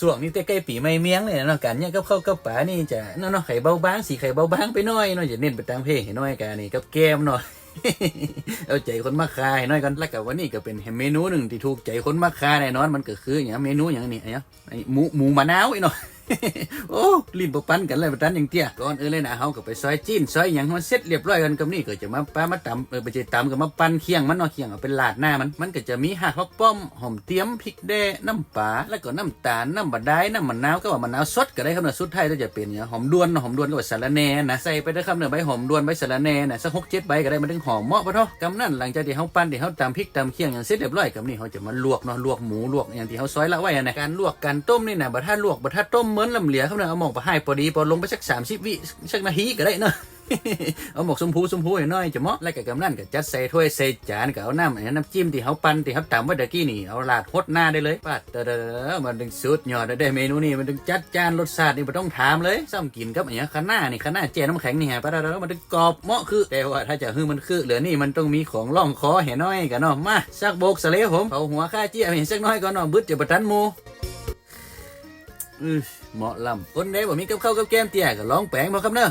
ส่วงนี้แต่ใกล้ปีไม่เมียงเลยเนาะกันเนี่ยกับข้าวกับป๋านี่จะเนาะไข่เบาบางสีไข่เบาบางไปหน่อยเนาะจะเน้นไปตามเพลงให้น้อยกันนี่กับแก้มเนาะเอาใจคนมาคายให้หน่อยกันแล้วกับวันนี้ก็เป็นเมนูหนึ่งที่ถูกใจคนมาคายแน่นอนมันก็คืออย่างเมนูอย่างนี้ไอ้เนาะหมูหมูมะนาวไอ้เนาะ โอ้ลิ้นปปั้นกันเลยปะตันอย่างเตี้ยก่อนเออเลยนะเฮาก็ไปซอยจีนซอยหยังมันเสร็จเรียบร้อยกันกับนี่ก็จะมาป้ามาตำเออไปจะตำก็มาปั้นเคียงมันเนาะเคียงเอาเป็นลาดหน้ามันมันก็จะมีหักผักป้อมหอมเตี้ยมพริกแดงน้ำปลาแล้วก็น้ำตาลน้ำบะไดน้ำมะนาวก็ว่ามะนาวสดก็ได้ครับเนาะสุดท้ายก็จะเป็นอย่างหอมด้วนหอมด้วนก็ว่าสาระแหน่นะใส่ไปได้ครับเนาะใบหอมด้วนใบสาระแหน่นะสักหกเจ็ดใบก็ได้มันถึงหอมเหมาะปะเนาะกำนั่นหลังจากที่เฮาปั้นที่เฮาตำพริกตำเคียงอย่างเสร็จเรียบร้อยกับนี่เฮาจะมาลวกเนาะลวกหมูลวกอย่างที่เฮาซอยละไว้นะการลวกการต้มนี่นะบ่ถ้าลวกบ่ถ้าต้มมือนลำเหลียครับนะเอาหมอกไปให้พอดีพอลงไปสัก30วิสักนาทีก็ได้เนาะเอาหมกชมพูชมพูหน่อยจะเหมาะแล้วก็กำนั่นก็จัดใส่ถ้วยใส่จานก็เอาน้ำอันนั้นน้ำจิ้มที่เขาปั้นที่เขาตำไว้ตะกี้นี่เอาลาดฮดหน้าได้เลยปัดเด้อมันดึงสุดยอดได้เมนูนี้มันดึงจัดจานรสชาตินี่ไม่ต้องถามเลยซ้ำกินกับอย่างข้าหน้านี่ข้าหน้าเจน้ำแข็งนี่ฮะปัดเด้อมันดึงกรอบเหมาะคือแต่ว่าถ้าจะฮือมันคือเหลือนี่มันต้องมีของร่องคอให้หน้อยกันเนาะมาซักโบกสะเลผมเอาหัวข้าเจี๊ยบเห็นสักน้อยก่อนเนาะบึดจะประทันมู อือเหมาะลำคนใดบ่มีกับข้าวกับแกมเตี้ยก็ลองแปลงมาครับเนอะ